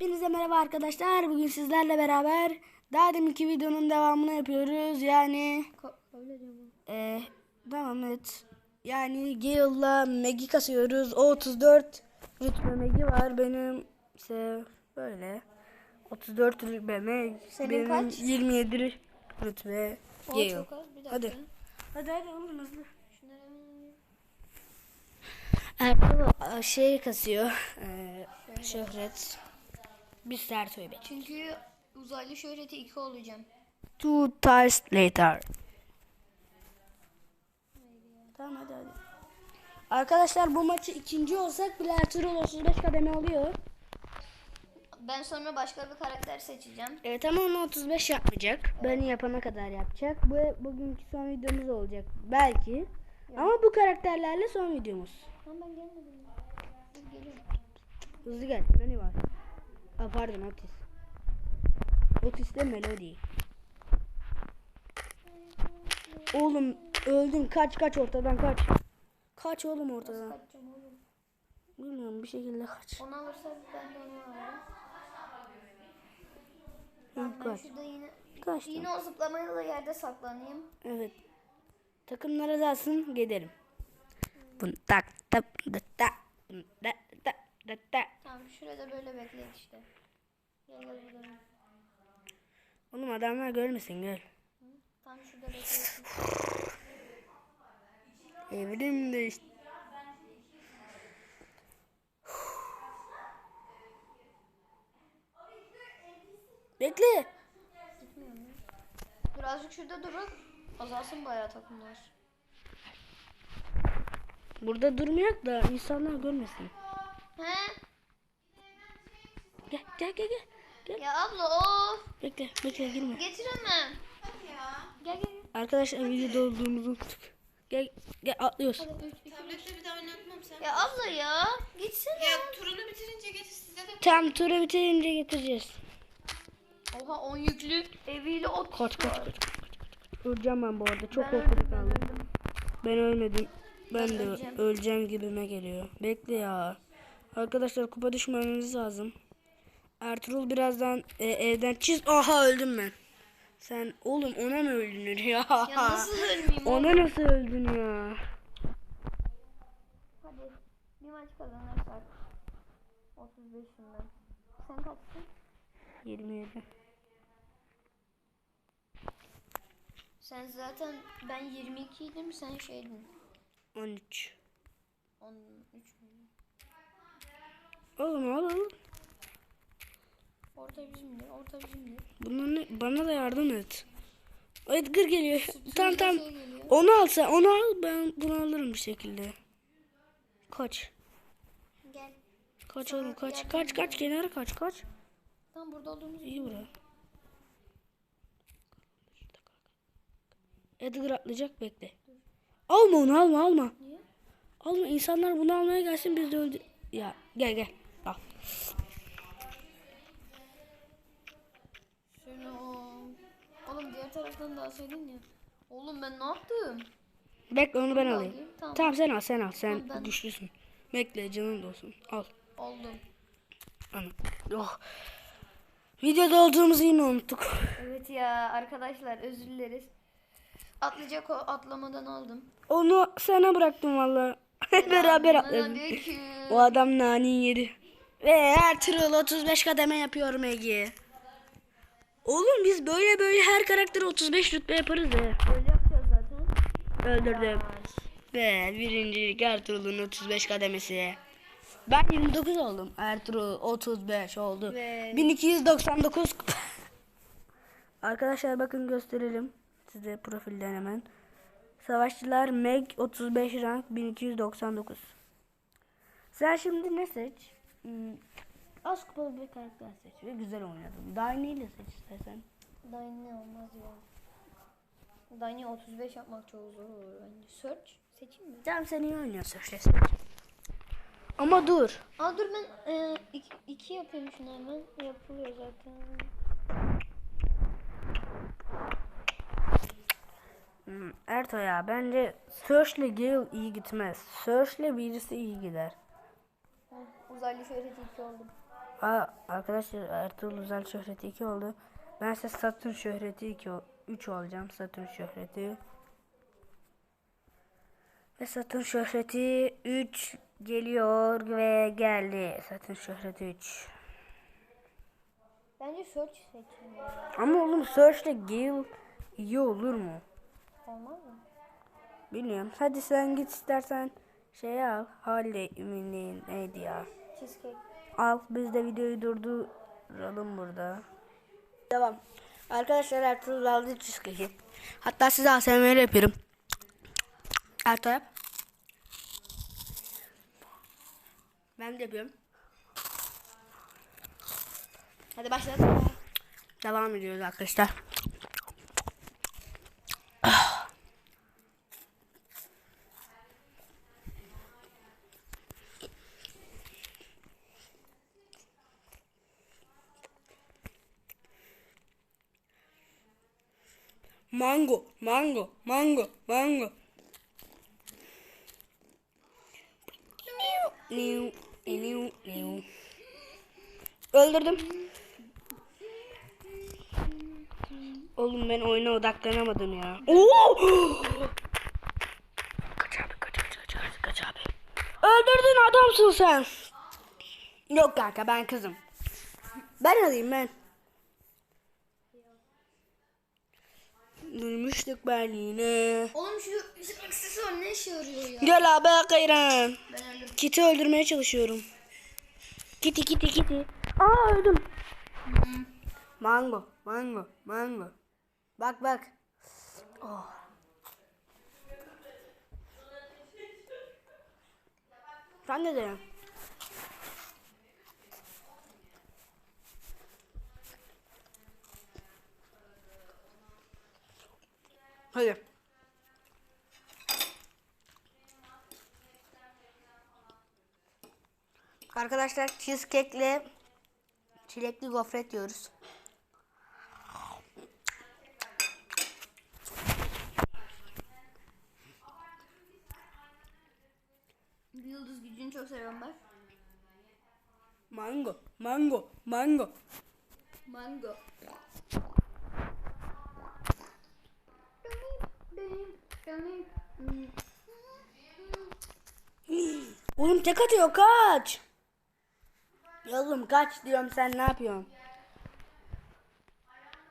Hepinize merhaba arkadaşlar. Bugün sizlerle beraber daha deminki videonun devamını yapıyoruz. Yani e, tamam evet. Yani Gale'la Mag'i kasıyoruz. O 34 rütbe Mag'i var. Benim ise böyle 34 rütbe Mag. Senin Benim kaç? 27 rütbe Gale. Hadi. Hadi hadi oğlum hızlı. Hemen Ertuğrul şey kasıyor. E, şöhret. Bir Sertoy Bey. Çünkü uzaylı şöhreti 2 olacağım. Two times later. Tamam hadi hadi. Arkadaşlar bu maçı ikinci olsak bile Ertuğrul 35 kademe oluyor. Ben sonra başka bir karakter seçeceğim. Evet ama onu 35 yapmayacak. Ben yapana kadar yapacak. Bu bugünkü son videomuz olacak. Belki. Ama bu karakterlerle son videomuz. Ama ben gelmedim. Hızlı gel. Nani var? Aa, pardon Otis. Otis de Melody. Oğlum öldüm. Kaç kaç ortadan kaç. Kaç oğlum ortadan. Kaçacağım oğlum. Bilmiyorum bir şekilde kaç. Onu alırsak ben de onu alırım. Hı, Ben kaç. şurada yine Kaçtım. yine o zıplamayla yerde saklanayım. Evet. Takımlara dalsın gidelim. Bun tak tak da ta ta. Tamam şurada böyle bekleyin işte. Gidelim. Oğlum adamlar görmesin gel. Tam şurada bekleyin. Evrim değişti. Bekle. Birazcık şurada durun. Azalsın bayağı takımlar. Burada durmayak da insanlar görmesin. He? Gel gel gel gel. Ya abla of. Bekle bekle girme. Getir hemen. Gel gel. gel. Arkadaşlar videoda olduğumuzu unuttuk. Gel gel atlıyoruz. Hadi Tablette bir daha oynatmam sen. Ya abla ya. Gitsene. Ya turunu bitirince getir size de. Tam turu bitirince getireceğiz. Oha 10 yüklü eviyle ot. Kaç kaç kaç kaç kaç. Öleceğim ben bu arada. Çok Ben ben kaldım. Ben ölmedim. Ben de öleceğim. öleceğim gibime geliyor. Bekle ya. Arkadaşlar kupa düşmememiz lazım. Ertuğrul birazdan e, evden çiz. Aha öldüm ben. Sen oğlum ona mı öldünür ya? Ya nasıl ölmeyeyim oğlum? Ona nasıl öldün ya? Hadi bir maç kazanırsak. 35'inden. Sen kaçsın? 27. Sen zaten ben 22 idim sen şeydin. 13. 13 müydün? Oğlum al. Orta bizimdi, orta bizimdi. Bunlar ne? Bana da yardım et. Edgar geliyor. Tamam tamam. şey geliyor. Onu al sen. Onu al. Ben bunu alırım bir şekilde. Kaç. Gel. Kaç Sana oğlum kaç. yardım Kaç kaç kenara kaç kaç. Tam burada olduğumuz İyi bura. Edgar atlayacak bekle. Alma onu alma alma. Niye? Alma insanlar bunu almaya gelsin biz de öldü. Ya gel gel. Al. Taraftan da alsaydın ya. Oğlum ben ne yaptım? Bekle onu ben alayım. alayım, tamam. Tamam sen al sen al. Sen Tamam, güçlüsün. Bekle canın da olsun. Al. Oldum. Ana. Oh. Videoda olduğumuzu yine unuttuk. Evet ya arkadaşlar özür dileriz. Atlayacak o atlamadan aldım. Onu sana bıraktım valla. Beraber. Selamünaleyküm. O adam nani yedi. Ve Ertuğrul 35 kademe yapıyorum Ege. Oğlum biz böyle böyle her karakteri 35 rütbe yaparız ya. Öyle yapacağız zaten. Öldürdüm. Ve birinci Ertuğrul'un 35 kademesi. Ben 29 oldum. Ertuğrul 35 oldu. Ve- 1299. Arkadaşlar bakın gösterelim. Size profilden hemen. Savaşçılar Meg 35 rank 1299. Sen şimdi ne seç? Hmm, az kupalı bir karakter seç ve güzel oynadın. Daine'yi ile seç istersen. Dayne olmaz ya. Dayne 35 yapmak çok zor olur bence. Search seçeyim mi? Tamam sen iyi oynuyorsun seç. Ama dur. Aa dur ben e, iki, iki yapayım şunu hemen. Yapılıyor zaten. Hmm, Erto ya bence Search'le Gale iyi gitmez. Search'le birisi iyi gider. Uzaylı şöhreti 2 oldum. Aa, arkadaşlar Ertuğrul Özel şöhreti 2 oldu. Ben ise Satürn şöhreti 2 3 olacağım. Satürn şöhreti. Ve Satürn şöhreti 3 geliyor ve geldi. Satürn şöhreti 3. Bence search seçin. Ama oğlum Search'le Gale iyi olur mu? Olmaz mı? Bilmiyorum. Hadi sen git istersen şey al. Harley Ümit'in neydi ya? Cheesecake. Al biz de videoyu durduralım burada. Devam. Arkadaşlar Ertuğrul aldı cheesecake'i. Hatta size ASMR yapıyorum. Ertuğrul yap. Ben de yapıyorum. Hadi başlayalım. Devam ediyoruz arkadaşlar. Mango, mango, mango, mango. Niu, niu, niu. Öldürdüm. Oğlum ben oyuna odaklanamadım ya. Oo! Kaç abi, kaç, kaç, kaç, kaç, kaç abi. Öldürdün adamsın sen. Yok kanka ben kızım. Ben alayım ben. Durmuştuk Berlin'e. Oğlum şu, şu aksesuar ne işe yarıyor ya? Gel abi Kayran. Ben. Kit'i öldürmeye çalışıyorum. Kitty kitty kitty. Aa öldüm. Mango, mango, mango. Bak bak. Oh. Sen ne diyorsun? Hadi. Arkadaşlar cheesecake'le çilekli gofret yiyoruz. Yıldız gücünü çok seviyorum ben. Mango, mango, mango. Mango. Oğlum tek atıyor kaç. Ya kaç diyorum sen ne yapıyorsun?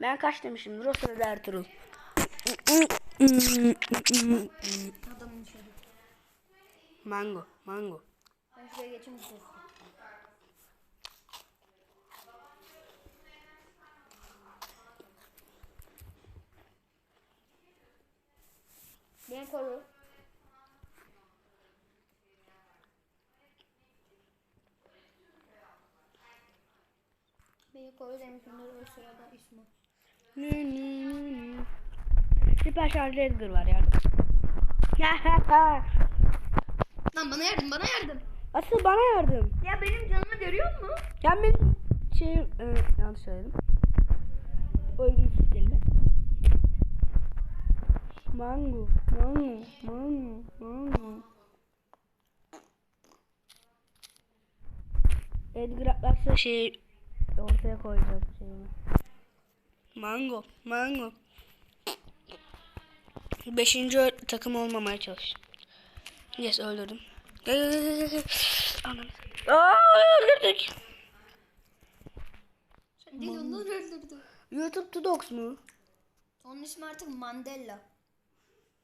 Ben kaç demişim. O sırada Ertuğrul. Mango, mango. Ben şuraya koru. Koru demişimdir o sırada İsmo. Nü, nü, nü, nü. Süper şarjlı Edgar var yardım. Lan bana yardım bana yardım. Asıl bana yardım. Ya benim canımı görüyor musun? Ya benim şey e, yanlış söyledim. Uygunsuz kelime. Mango, mango, mango, mango. Edgar atlarsa şey ortaya koyacağım şeyini. Mango, mango. Beşinci takım olmamaya çalış. Yes öldürdüm. Aa öldürdük. Sen değil onları öldürdün. YouTube Tudox mu? Onun ismi artık Mandela.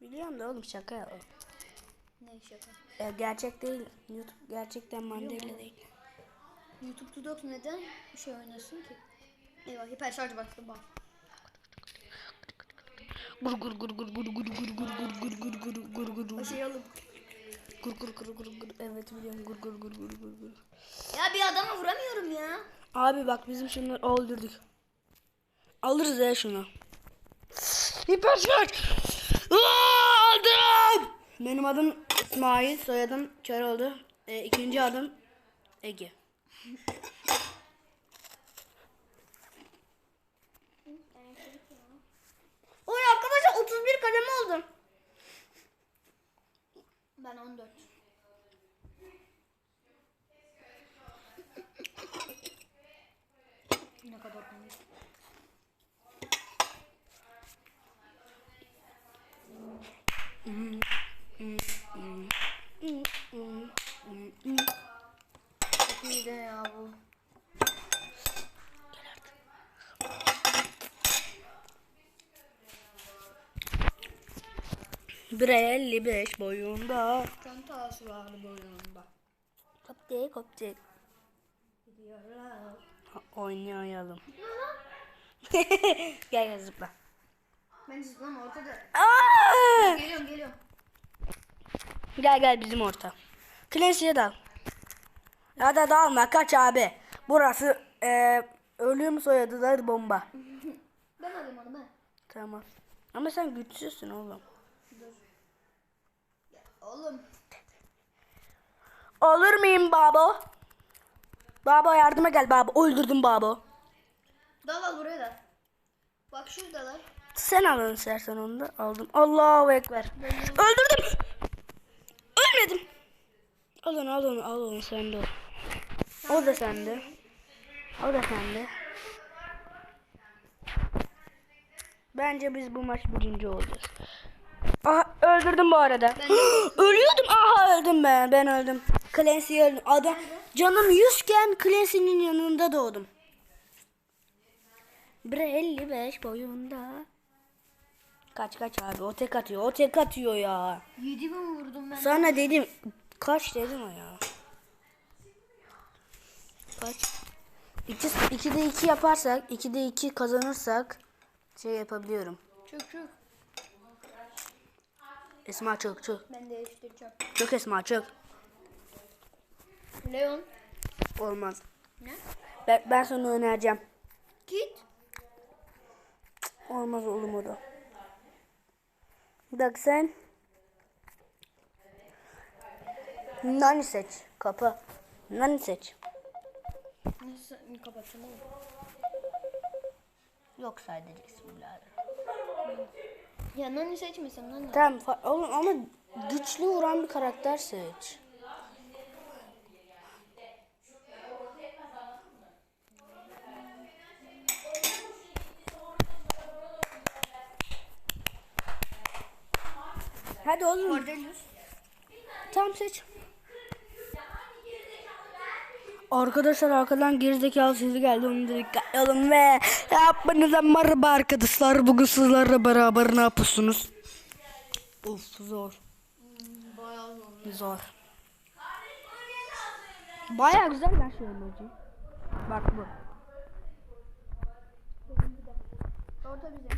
Biliyorum da oğlum şaka ya. Ne yapar? Ya gerçek değil. YouTube gerçekten Mandela değil. YouTube Tudox neden bir şey oynasın ki? Eyvah hiper şarj bastı bak. Gur gur gur gur gur gur gur gur gur gur gur gur gur gur gur Başlayalım. gur gur gur gur gur evet biliyorum gur gur gur gur gur gur Ya bir adama vuramıyorum ya. Abi bak bizim şunları öldürdük. Alırız ya şunu. Hiper şarj. Aldım. Benim adım İsmail, soyadım Köroğlu. E, ikinci adım Ege. Oy arkadaşlar 31 kademe oldum. Ben 14. Ne kadar komik. Çok 1.55 boyunda. Çantası var boyunda. Koptik koptik. Gidiyoruz. Oynayalım. gel gel zıpla. Ben zıplam ortada. Geliyorum geliyorum. Gel gel bizim orta. Klasiğe dal. Ya da dalma kaç abi. Burası e, ölüm soyadılar bomba. ben alayım onu ben. Tamam. Ama sen güçsüzsün oğlum. Oğlum. Olur muyum babo? Babo yardıma gel babo. Öldürdüm babo. Dal al buraya da. Bak şuradalar. Sen alın istersen onu da. Aldım. Allahu Ekber. Öldürdüm. Ölmedim. Al onu al onu al onu sende o. O da sende. O da sende. Bence biz bu maç birinci olacağız. Öldürdüm bu arada. Ölüyordum. Aha öldüm ben. Ben öldüm. Clancy'yi öldüm. Adam canım 100 iken Clancy'nin yanında doğdum. 1.55 boyunda. Kaç kaç abi o tek atıyor o tek atıyor ya. Yedi mi vurdum ben? Sana dedim kaç dedim o ya. Kaç? İki, ikide iki yaparsak ikide iki kazanırsak şey yapabiliyorum. Çık çık. Esma çık çık. Ben değiştireceğim. Çık Esma çık. Leon. Olmaz. Ne? Ben, ben sana önereceğim. Git. Olmaz oğlum o da. Bak sen. Nani seç. Kapı. Nani seç. Nasıl kapatacağım oğlum? Yok sadece bismillah. Ya nani seçmesin nani. Tamam oğlum ama güçlü vuran bir karakter seç. Hadi oğlum. Cordelius. Tamam seç. Arkadaşlar arkadan gerizekalı sesi geldi onu da dikkatli olun ve yapmanıza merhaba arkadaşlar bugün sizlerle beraber ne yapıyorsunuz? Of zor. Bayağı zor. Zor. Baya güzel ben şu emoji. Bak bu. Orta bize.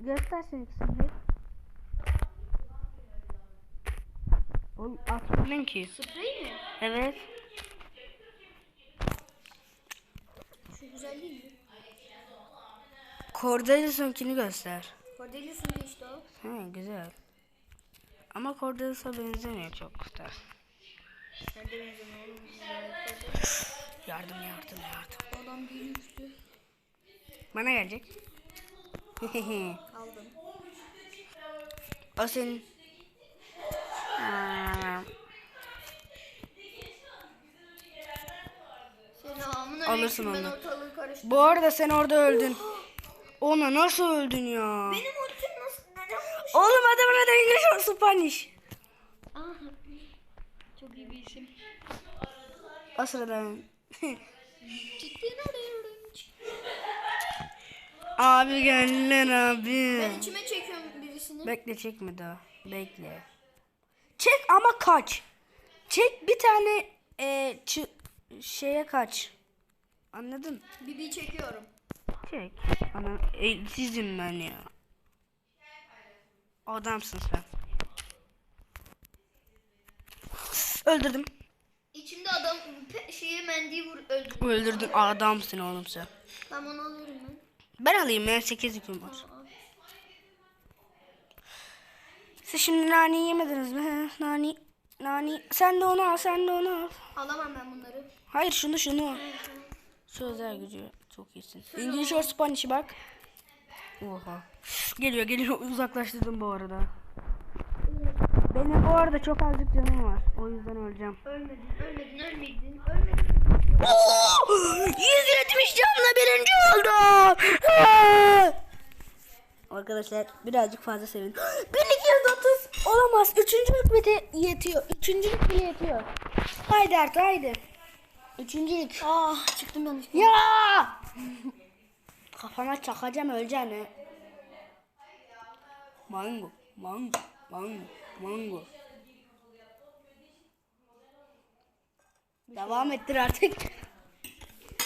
Göstersen ikisini. Oğlum atmadın ki. Sprey mi? Evet. Güzel değil mi? Cordelius'unkini göster. Cordelius'un işte o. He güzel. Ama Cordelius'a benzemiyor çok oğlum? Yardım yardım yardım. Adam büyümüştü. Bana gelecek. Aldım. o senin. Aa, Selamun Alırsın onu. Bu arada sen orada öldün. Ona nasıl öldün ya? Benim ultim nasıl neden? Oğlum adamın adı İngiliz Spanish. Aha. Çok iyi bir isim. O sırada. Cidden arıyorum. abi gel lan abi. Ben içime çekiyorum birisini. Bekle çekme daha. Bekle. Çek ama kaç. Çek bir tane e, şeye kaç. Anladın? Bibi çekiyorum. Çek. Ana elsizim ben ya. Adamsın sen. Öldürdüm. İçimde adam şeyi mendiği vur öldü. Öldürdün. Adamsın oğlum sen. Tamam onu alıyorum ben. Ben alayım ya 8 yüküm var. Siz şimdi nani yemediniz mi? He, Nani. Nani. Sen de onu al, sen de onu al. Alamam ben bunları. Hayır şunu şunu. Şu özel gücü çok iyisin. İngiliz or Spanish'i bak. Oha. Geliyor geliyor uzaklaştırdım bu arada. Benim bu arada çok azıcık canım var. O yüzden öleceğim. Ölmedin, ölmedin, ölmedin, ölmedin. Oo! 170 70 canla birinci oldum. Aa! Arkadaşlar birazcık fazla sevin. 1230 olamaz. Üçüncülük bile yetiyor. Üçüncülük bile yetiyor. Haydi artık haydi. Üçüncülük. Ah çıktım yanlış. Ya! Kafama çakacağım öleceğim. Mango, mango, mango, mango. Devam ettir artık.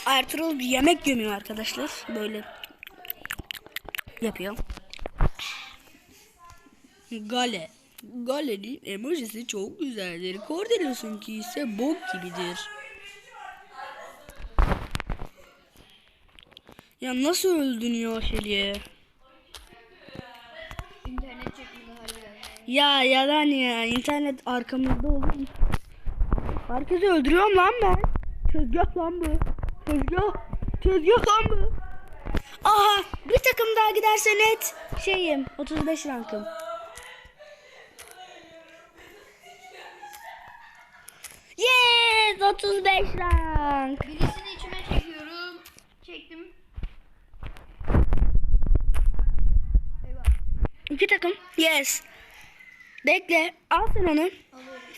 Ertuğrul bir yemek gömüyor arkadaşlar. Böyle yapıyor. Gale. Gale'nin emojisi çok güzeldir. Cordelius'unki ise bok gibidir. Ya nasıl öldün ya Şeli'ye? İnternet harbiden. Ya yalan ya. internet arkamızda olur mu? Herkesi öldürüyorum lan ben. Tezgah lan bu. Tezgah. Tezgah lan bu. Aha bir takım daha giderse net şeyim 35 rankım. Yes 35 rank. Birisini içime çekiyorum. Çektim. İki takım. Yes. Bekle. Al sen onu.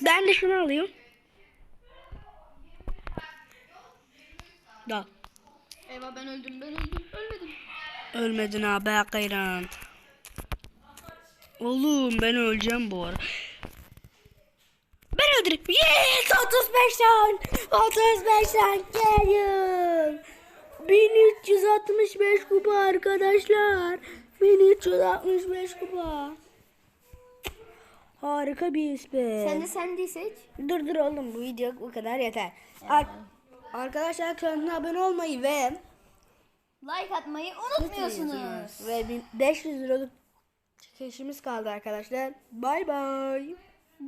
Ben de şunu alayım. Da. Eyvah ben öldüm ben öldüm ölmedim. Ölmedin ha be kayran. Oğlum ben öleceğim bu ara. Ben öldürüm. Yes 35 round. 35 round geliyor. 1365 kupa arkadaşlar. 1365 kupa. Harika bir ismi. Sen de sen de seç. Dur dur oğlum bu video bu kadar yeter. Ar- arkadaşlar kanalına abone olmayı ve Like atmayı unutmuyorsunuz. ve 500 liralık çekişimiz kaldı arkadaşlar. Bay bay.